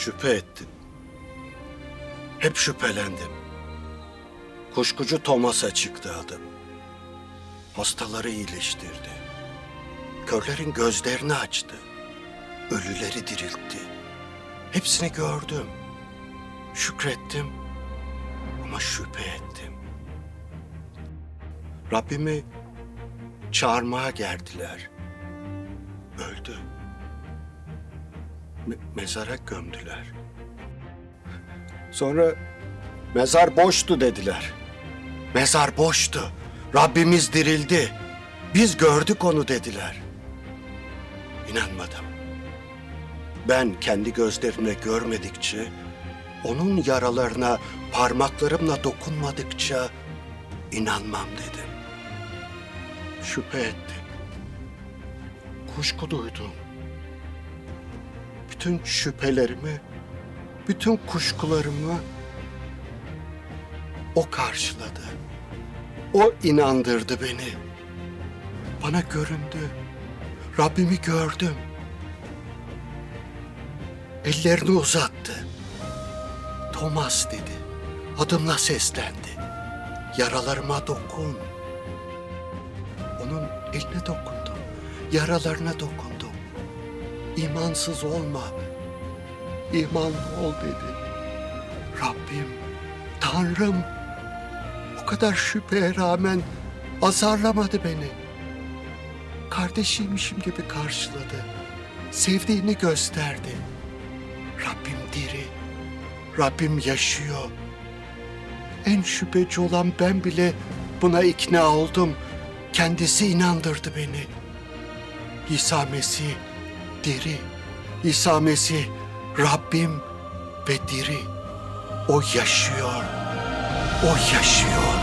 Şüphe ettim. Hep şüphelendim. Kuşkucu Thomas'a çıktı adım. Hastaları iyileştirdi. Körlerin gözlerini açtı. Ölüleri diriltti. Hepsini gördüm. Şükrettim ama şüphe ettim. Rabbimi çağırmaya geldiler. Öldü. Me- mezara gömdüler. Sonra mezar boştu dediler. Mezar boştu. Rabbimiz dirildi. Biz gördük onu dediler. İnanmadım. Ben kendi gözlerimle görmedikçe, onun yaralarına parmaklarımla dokunmadıkça inanmam dedim. Şüphe ettim. Kuşku duydum. Bütün şüphelerimi, bütün kuşkularımı o karşıladı. O inandırdı beni. Bana göründü. Rabbimi gördüm. Ellerini uzattı. Thomas dedi. Adımla seslendi. Yaralarıma dokun. Onun eline dokundum. Yaralarına dokundum. İmansız olma. İmanlı ol dedi. Rabbim, Tanrım o kadar şüpheye rağmen azarlamadı beni. Kardeşiymişim gibi karşıladı. Sevdiğini gösterdi. Rabbim diri. Rabbim yaşıyor. En şüpheci olan ben bile buna ikna oldum. Kendisi inandırdı beni. İsa Mesih diri. İsa Mesih Rabbim ve diri. O yaşıyor. O yaşıyor.